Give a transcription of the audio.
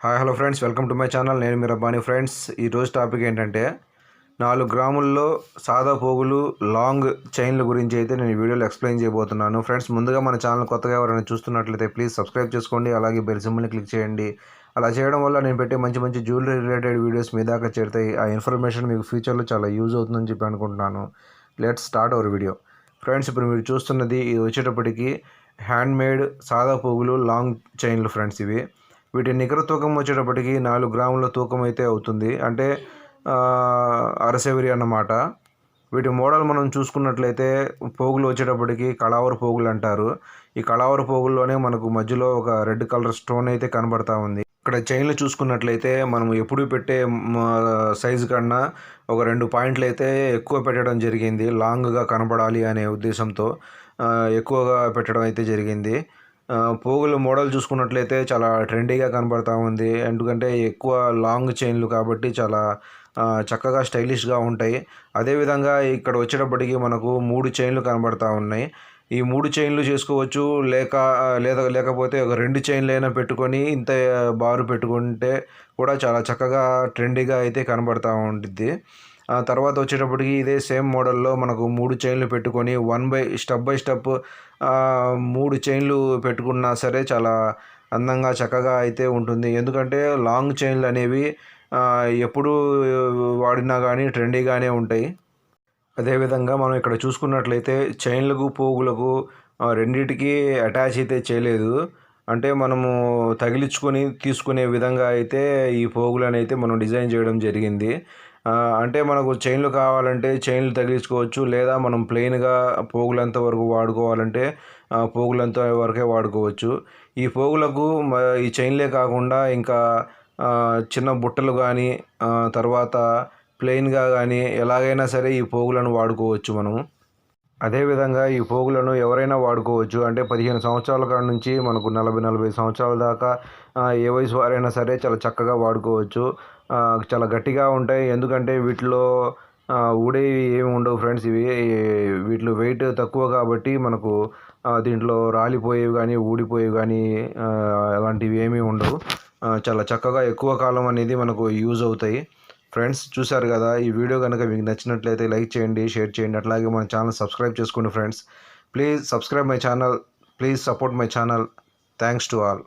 Hi hello friends welcome to my channel నేను మీరు అబ్బాని friends ఈరోజు టాపిక్ ఏంటంటే నాలుగు గ్రాముల్లో సాదా పోగులు లాంగ్ చైన్ల గురించి అయితే నేను వీడియోలో ఎక్స్ప్లెయిన్ చేయబోతున్నాను. ఫ్రెండ్స్ ముందుగా మన ఛానల్ కొత్తగా ఎవరైనా చూస్తున్నట్లయితే ప్లీజ్ సబ్స్క్రైబ్ చేసుకోండి. అలాగే బెల్ సింబల్ని క్లిక్ చేయండి. అలా చేయడం వల్ల నేను పెట్టే మంచి మంచి జ్యువెలరీ రిలేటెడ్ వీడియోస్ మీ దాకా చేరుతాయి. ఆ ఇన్ఫర్మేషన్ మీకు ఫ్యూచర్లో చాలా యూజ్ అవుతుందని చెప్పి అనుకుంటున్నాను. Let start our video friends ఇప్పుడు మీరు చూస్తున్నది ఇది వచ్చేటప్పటికి హ్యాండ్మేడ్ సాదా పోగులు లాంగ్ చైన్లు ఫ్రెండ్స్ ఇవి. వీటి నికర తూకం వచ్చేటప్పటికి నాలుగు గ్రాముల తూకం అయితే అవుతుంది. అంటే అరసెవిరి అరసెవరి అన్నమాట. వీటి మోడల్ మనం చూసుకున్నట్లయితే పోగులు వచ్చేటప్పటికి కళావర పోగులు అంటారు. ఈ కళావర పోగుల్లోనే మనకు మధ్యలో ఒక రెడ్ కలర్ స్టోన్ అయితే కనబడతా ఉంది. ఇక్కడ చైన్లు చూసుకున్నట్లయితే మనం ఎప్పుడు పెట్టే సైజు కన్నా ఒక రెండు పాయింట్లు అయితే ఎక్కువ పెట్టడం జరిగింది. లాంగ్గా కనబడాలి అనే ఉద్దేశంతో ఎక్కువగా పెట్టడం అయితే జరిగింది. పోగులు మోడల్ చూసుకున్నట్లయితే చాలా ట్రెండీగా కనబడతా ఉంది. ఎందుకంటే ఎక్కువ లాంగ్ చైన్లు కాబట్టి చాలా చక్కగా స్టైలిష్గా ఉంటాయి. అదేవిధంగా ఇక్కడ వచ్చేటప్పటికి మనకు మూడు చైన్లు కనబడతా ఉన్నాయి. ఈ మూడు చైన్లు చేసుకోవచ్చు. లేక లేదా లేకపోతే ఒక రెండు చైన్లు అయినా పెట్టుకొని ఇంత బారు పెట్టుకుంటే కూడా చాలా చక్కగా ట్రెండీగా అయితే కనబడతా ఉంటుంది తర్వాత వచ్చేటప్పటికి ఇదే సేమ్ మోడల్లో మనకు మూడు చైన్లు పెట్టుకొని one by step by step మూడు చైన్లు పెట్టుకున్నా సరే చాలా అందంగా చక్కగా అయితే ఉంటుంది. ఎందుకంటే లాంగ్ చైన్లు అనేవి ఎప్పుడు వాడినా కానీ ట్రెండీగానే ఉంటాయి. అదేవిధంగా మనం ఇక్కడ చూసుకున్నట్లయితే చైన్లకు పోగులకు రెండింటికి రెండిటికి అటాచ్ అయితే చేయలేదు. అంటే మనము తగిలించుకొని తీసుకునే విధంగా అయితే ఈ పోగులను అయితే మనం డిజైన్ చేయడం జరిగింది. అంటే మనకు చైన్లు కావాలంటే చైన్లు తగిలించుకోవచ్చు లేదా మనం ప్లెయిన్గా పోగులంత వరకు వాడుకోవాలంటే పోగులంత వరకే వాడుకోవచ్చు. ఈ పోగులకు ఈ చైన్లే కాకుండా ఇంకా చిన్న బుట్టలు కానీ తర్వాత ప్లెయిన్గా కానీ ఎలాగైనా సరే ఈ పోగులను వాడుకోవచ్చు మనము. అదేవిధంగా ఈ పోగులను ఎవరైనా వాడుకోవచ్చు. అంటే పదిహేను సంవత్సరాల కాడ నుంచి మనకు నలభై నలభై సంవత్సరాల దాకా ఏ వయసు వారైనా సరే చాలా చక్కగా వాడుకోవచ్చు. చాలా గట్టిగా ఉంటాయి. ఎందుకంటే వీటిలో ఊడేవి ఏమి ఉండవు ఫ్రెండ్స్. ఇవి వీటిలో వెయిట్ తక్కువ కాబట్టి మనకు దీంట్లో రాలిపోయేవి కానీ ఊడిపోయేవి కానీ అలాంటివి ఏమీ ఉండవు. చాలా చక్కగా ఎక్కువ కాలం అనేది మనకు యూజ్ అవుతాయి. ఫ్రెండ్స్ చూశారు కదా ఈ వీడియో కనుక మీకు నచ్చినట్లయితే లైక్ చేయండి షేర్ చేయండి అట్లాగే మన ఛానల్ సబ్స్క్రైబ్ చేసుకోండి friends. Please subscribe my channel please support my channel. Thanks to all.